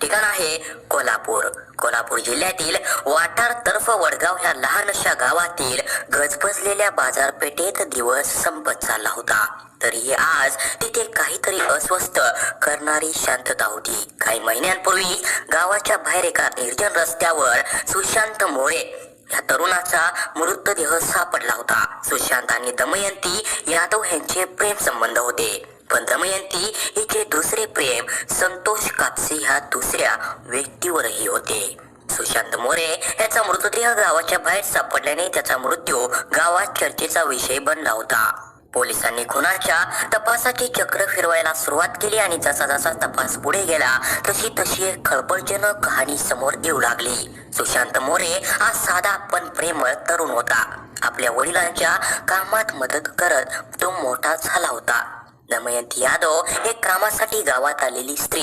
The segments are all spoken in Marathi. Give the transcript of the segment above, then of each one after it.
ठिकाण आहे कोल्हापूर. कोल्हापूर जिल्ह्यातील वाटार तर्फ वडगाव ह्या लहानशा गावातील गजबजलेल्या बाजारपेठेत दिवस संपत चालला होता. तरीही आज तिथे काहीतरी अस्वस्थ करणारी शांतता होती. काही महिन्यांपूर्वी गावाच्या बाहेर एका निर्जन रस्त्यावर सुशांत मोळे या तरुणाचा मृतदेह सापडला होता. सुशांत आणि दमयंती यादव यांचे प्रेम संबंध होते. पण दमयंती हिचे दुसरे प्रेम संतोष कापसे ह्या दुसऱ्या व्यक्तीवरही होते. सुशांत मोरे याचा मृतदेह गावाच्या बाहेर सापडल्याने त्याचा मृत्यू गावात चर्चेचा विषय बनला होता. पोलिसांनी खुनाच्या तपासाची चक्र फिरवायला सुरुवात केली आणि जसा जसा तपास पुढे गेला तशी तशी एक खळबळजनक कहाणी समोर येऊ लागली. सुशांत मोरे हा साधा पण प्रेमळ तरुण होता. आपल्या वडिलांच्या कामात मदत करत तो मोठा झाला होता. दमयंती यादव हे कामासाठी गावात आलेली स्त्री.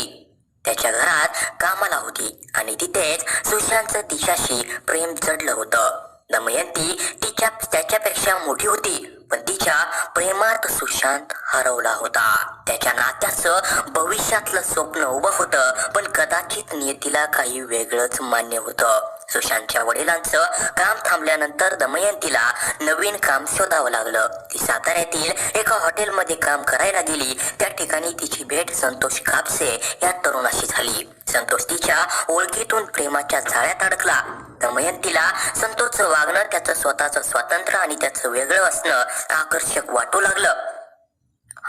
त्याच्या घरात कामाला होती आणि तिथेच सुशांतचं तिच्याशी प्रेम जडलं होतं. दमयंती तिच्या त्याच्यापेक्षा मोठी होती पण तिच्या प्रेमात सुशांत हरवला होता. त्याच्या नात्याचं भविष्यातलं स्वप्न उभं होतं पण कदाचित नियतीला काही वेगळंच मान्य होतं. सुशांतच्या वडिलांचं काम थांबल्यानंतर दमयंतीला नवीन काम शोधावं लागलं. ती साताऱ्यातील एका हॉटेलमध्ये काम करायला गेली. त्या ठिकाणी तिची भेट संतोष कापसे या तरुणाशी झाली. संतोष तिच्या ओळखीतून प्रेमाच्या जाळ्यात अडकला. दमयंतीला संतोषचं वागणं त्याचं स्वतःचं स्वातंत्र्य आणि त्याचं वेगळं असणं आकर्षक वाटू लागलं.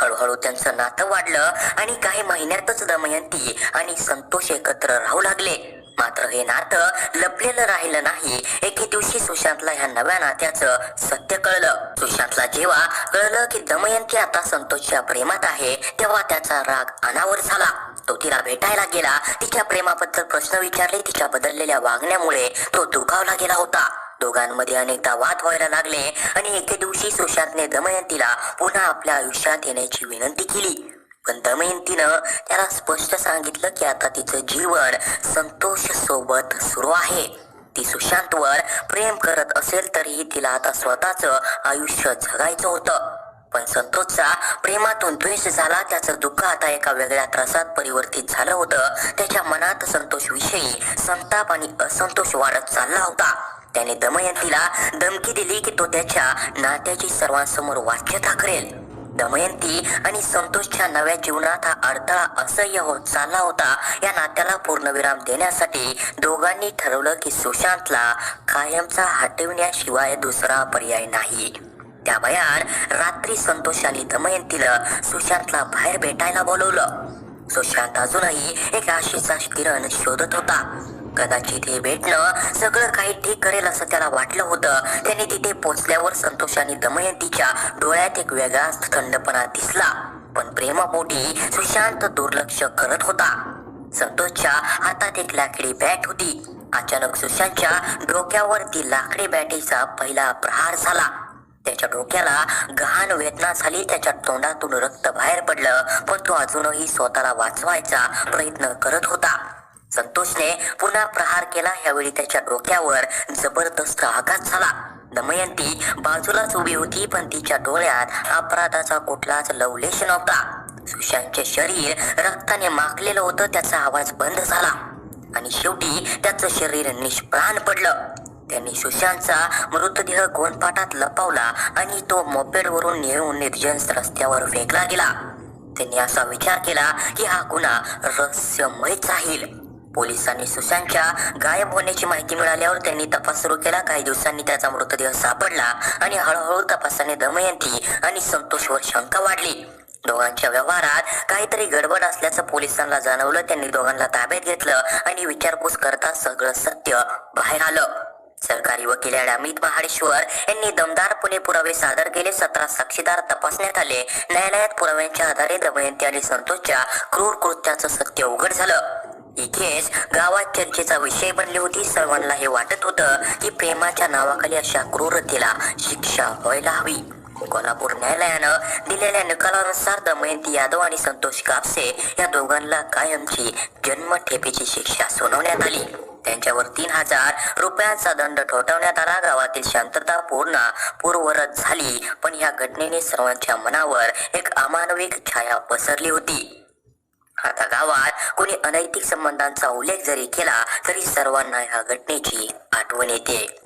हळूहळू त्यांचं नातं वाढलं आणि काही महिन्यातच दमयंती आणि संतोष एकत्र राहू लागले. मात्र हे नातं लपलेलं राहिलं नाही. एके दिवशी सुशांतला ह्या नव्या नात्याचं सत्य कळलं. सुशांतला जेव्हा कळलं की दमयंती आता संतोषच्या प्रेमात आहे तेव्हा त्याचा राग अनावर झाला. तो तिला भेटायला गेला. तिच्या प्रेमाबद्दल प्रश्न विचारले. तिच्या बदललेल्या वागण्यामुळे तो दुखावला गेला होता. दोघांमध्ये अनेकदा वाद व्हायला लागले आणि एके दिवशी सुशांतने दमयंतीला पुन्हा आपल्या आयुष्यात येण्याची विनंती केली. पण दमयंतीनं त्याला स्पष्ट सांगितलं की आता तिचं जीवन संतोष सोबत सुरू आहे. ती सुशांतवर प्रेम करत असेल तरीही तिला आता स्वतःच आयुष्य जगायचं होतं. पण संतोषचा प्रेमातून द्वेष झाला त्याचं दुःख आता एका वेगळ्या त्रासात परिवर्तित झालं होतं. त्याच्या मनात संतोष विषयी संताप आणि असंतोष वाढत चालला होता. त्याने दमयंतीला धमकी दिली की तो त्याच्या नात्याची सर्वांसमोर वाच्यता करेल दमयंती आणि संतोषच्या नव्या जीवनात हा अडथळा असह्य होत चालला होता. या नात्याला पूर्णविराम देण्यासाठी दोघांनी ठरवलं की सुशांतला कायमचा हटविण्याशिवाय दुसरा पर्याय नाही. त्या भयान रात्री संतोष आणि दमयंतीला सुशांतला बाहेर भेटायला बोलवलं. सुशांत अजूनही एक आशेचा किरण शोधत होता. कदाचित हे भेटणं सगळं काही ठीक करेल असं त्याला वाटलं होतं. त्याने तिथे पोचल्यावर संतोष आणि दमयंतीच्या डोळ्यात एक वेगळाच थंडपणा दिसला. पण प्रेमापोटी सुशांत दुर्लक्ष करत होता. संतोषच्या हातात एक लाकडी बॅट होती. अचानक सुशांतच्या डोक्यावर ती लाकडी बॅटीचा पहिला प्रहार झाला. त्याच्या डोक्याला गहाण वेदना झाली त्याच्या तोंडातून रक्त बाहेर पडलं पण तो अजूनही स्वतःला वाचवायचा प्रयत्न करत होता. पुन्हा प्रहार केला. यावेळी त्याच्या डोक्यावर जबरदस्त आघात झाला. दमयंती बाजूलाच उभी होती पण तिच्या डोळ्यात अपराधाचा कुठलाच लवलेश नव्हता. सुशांतचे शरीर रक्ताने माखलेलं होतं त्याचा आवाज बंद झाला. आणि शेवटी त्याचं शरीर निष्प्राण पडलं. त्यांनी सुशांतचा मृतदेह गोंदपाटात लपवला आणि तो मोपेडवरून नेऊन निर्जन रस्त्यावर फेकला गेला. त्यांनी असा विचार केला की हा गुन्हा रहस्यमयच राहील. पोलिसांनी सुशांतच्या गायब होण्याची माहिती मिळाल्यावर त्यांनी तपास सुरू केला. काही दिवसांनी त्याचा मृतदेह सापडला आणि हळूहळू तपासाने दमयंती आणि संतोषवर शंका वाढली. दोघांच्या व्यवहारात काहीतरी गडबड असल्याचं पोलिसांना जाणवलं. त्यांनी दोघांना ताब्यात घेतलं आणि विचारपूस करता सगळं सत्य बाहेर आलं. सरकारी वकील अमित महाडेश्वर यांनी दमदारपणे पुरावे सादर केले. सतरा साक्षीदार तपासण्यात आले. न्यायालयात पुराव्यांच्या आधारे दमयंती आणि संतोषच्या क्रूर कृत्याचं सत्य उघड झालं. ही केस गावात चर्चेचा विषय बनली होती. सर्वांना हे वाटत होतं की प्रेमाच्या नावाखाली अशा क्रूरतेला शिक्षा व्हायला हवी. कोल्हापूर न्यायालयानं दिलेल्या निकालानुसार दमयंती यादव आणि संतोष कापसे या दोघांना कायमची जन्मठेपेची शिक्षा सुनावण्यात आली. त्यांच्यावर तीन हजार रुपयांचा दंड ठोठावण्यात आला. गावातील शांतता पूर्ण पूर्वरत झाली पण या घटनेने सर्वांच्या मनावर एक अमानविक छाया पसरली होती. आता गावात कोणी अनैतिक संबंधांचा उल्लेख जरी केला तरी सर्वांना ह्या घटनेची आठवण येते.